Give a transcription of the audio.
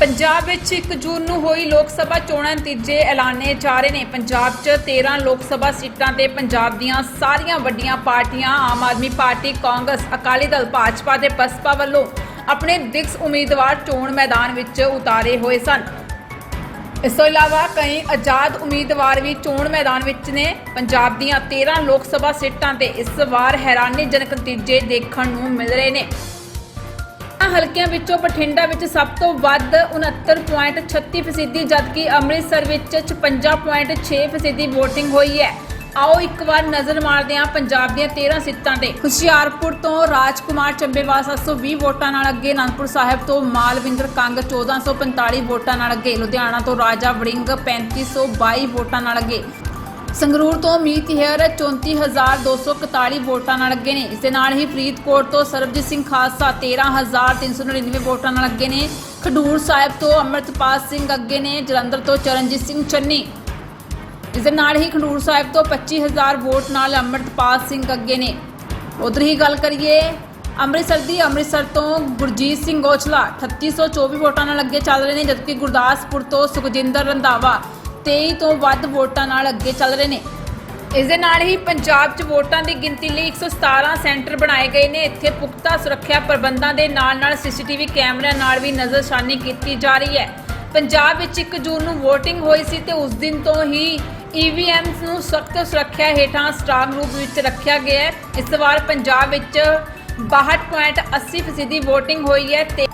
ਪੰਜਾਬ ਵਿੱਚ 1 ਜੂਨ ਨੂੰ ਹੋਈ ਲੋਕ ਸਭਾ ਚੋਣਾਂ ਨਤੀਜੇ ਐਲਾਨੇ ਜਾ ਰਹੇ ਨੇ। ਪੰਜਾਬ 'ਚ 13 ਲੋਕ ਸਭਾ ਸੀਟਾਂ ਤੇ ਪੰਜਾਬ ਦੀਆਂ ਸਾਰੀਆਂ ਵੱਡੀਆਂ ਪਾਰਟੀਆਂ, ਆਮ ਆਦਮੀ ਪਾਰਟੀ, ਕਾਂਗਰਸ, ਅਕਾਲੀ ਦਲ, ਭਾਜਪਾ ਤੇ ਬਸਪਾ ਵੱਲੋਂ ਆਪਣੇ ਦਿਗਸ ਉਮੀਦਵਾਰ ਚੋਣ ਮੈਦਾਨ ਵਿੱਚ ਉਤਾਰੇ ਹੋਏ ਸਨ। ਇਸ ਤੋਂ ਇਲਾਵਾ ਕਈ ਆਜ਼ਾਦ ਉਮੀਦਵਾਰ ਵੀ ਚੋਣ ਮੈਦਾਨ ਵਿੱਚ ਨੇ। ਪੰਜਾਬ ਦੀਆਂ 13 ਲੋਕ ਸਭਾ ਸੀਟਾਂ ਤੇ ਇਸ ਵਾਰ ਹੈਰਾਨੀਜਨਕ ਨਤੀਜੇ ਦੇਖਣ ਨੂੰ ਮਿਲ ਰਹੇ ਨੇ। ਹਲਕਿਆਂ ਵਿੱਚੋਂ ਬਠਿੰਡਾ ਵਿੱਚ ਸਭ ਤੋਂ ਵੱਧ 69.36% ਜਦਕਿ ਅੰਮ੍ਰਿਤਸਰ ਵਿੱਚ 56.6% VOTING ਹੋਈ ਹੈ। ਆਓ ਇੱਕ ਵਾਰ ਨਜ਼ਰ ਮਾਰਦੇ ਹਾਂ ਪੰਜਾਬ ਦੀਆਂ 13 ਸੀਟਾਂ ਤੇ। ਹੁਸ਼ਿਆਰਪੁਰ ਤੋਂ ਰਾਜਕੁਮਾਰ ਚੰਬੇਵਾਲ 720 ਵੋਟਾਂ ਨਾਲ ਅੱਗੇ, ਅਨੰਦਪੁਰ ਸਾਹਿਬ ਤੋਂ ਮਾਲਵਿੰਦਰ ਕੰਗ 1445 ਵੋਟਾਂ ਨਾਲ ਅੱਗੇ, ਲੁਧਿਆਣਾ ਤੋਂ ਰਾਜਾ ਵੜਿੰਗ 3522 ਵੋਟਾਂ ਨਾਲ ਅੱਗੇ। ਸੰਗਰੂਰ ਤੋਂ ਮੀਤ ਹੇਅਰ 34241 ਵੋਟਾਂ ਨਾਲ ਅੱਗੇ ਨੇ। ਇਸ ਦੇ ਨਾਲ ਹੀ ਫਰੀਦਕੋਟ ਤੋਂ ਸਰਬਜੀਤ ਸਿੰਘ ਖਾਲਸਾ 13399 ਵੋਟਾਂ ਨਾਲ ਅੱਗੇ ਨੇ। ਖਡੂਰ ਸਾਹਿਬ ਤੋਂ ਅਮਰਤਪਾਲ ਸਿੰਘ ਅੱਗੇ ਨੇ, ਜਲੰਧਰ ਤੋਂ ਚਰਨਜੀਤ ਸਿੰਘ ਚੰਨੀ। ਇਸ ਦੇ ਨਾਲ ਹੀ ਖਡੂਰ ਸਾਹਿਬ ਤੋਂ 25000 ਵੋਟ ਨਾਲ ਅਮਰਤਪਾਲ ਸਿੰਘ ਅੱਗੇ ਨੇ। ਉਧਰ ਹੀ ਗੱਲ ਕਰੀਏ, ਅੰਮ੍ਰਿਤਸਰ ਦੀ, ਅੰਮ੍ਰਿਤਸਰ ਤੋਂ ਗੁਰਜੀਤ ਸਿੰਘ ਔਜਲਾ 3824 ਵੋਟਾਂ ਨਾਲ ਅੱਗੇ ਚੱਲ ਰਹੇ ਨੇ, ਜਦਕਿ ਗੁਰਦਾਸਪੁਰ ਤੋਂ ਸੁਖਜਿੰਦਰ ਰੰਧਾਵਾ 23 ਤੋਂ ਵੱਧ ਵੋਟਾਂ ਨਾਲ ਅੱਗੇ ਚੱਲ ਰਹੇ ਨੇ। ਇਸ ਦੇ ਨਾਲ ਹੀ ਪੰਜਾਬ 'ਚ ਵੋਟਾਂ ਦੀ ਗਿਣਤੀ ਲਈ 117 ਸੈਂਟਰ ਬਣਾਏ ਗਏ ਨੇ। ਇੱਥੇ ਪੁਖਤਾ ਸੁਰੱਖਿਆ ਪ੍ਰਬੰਧਾਂ ਦੇ ਨਾਲ-ਨਾਲ ਸੀਸੀਟੀਵੀ ਕੈਮਰਿਆਂ ਨਾਲ ਵੀ ਨਜ਼ਰਸ਼ਾਨੀ ਕੀਤੀ ਜਾ ਰਹੀ ਹੈ। ਪੰਜਾਬ ਵਿੱਚ 1 ਜੂਨ ਨੂੰ VOTING ਹੋਈ ਸੀ ਤੇ ਉਸ ਦਿਨ ਤੋਂ ਹੀ EVMs ਨੂੰ ਸਖਤ ਸੁਰੱਖਿਆ ਹੇਠਾਂ ਸਟਰਾਂਗ ਰੂਪ ਵਿੱਚ ਰੱਖਿਆ ਗਿਆ ਹੈ। ਇਸ ਵਾਰ ਪੰਜਾਬ ਵਿੱਚ 62.80% VOTING ਹੋਈ ਹੈ ਤੇ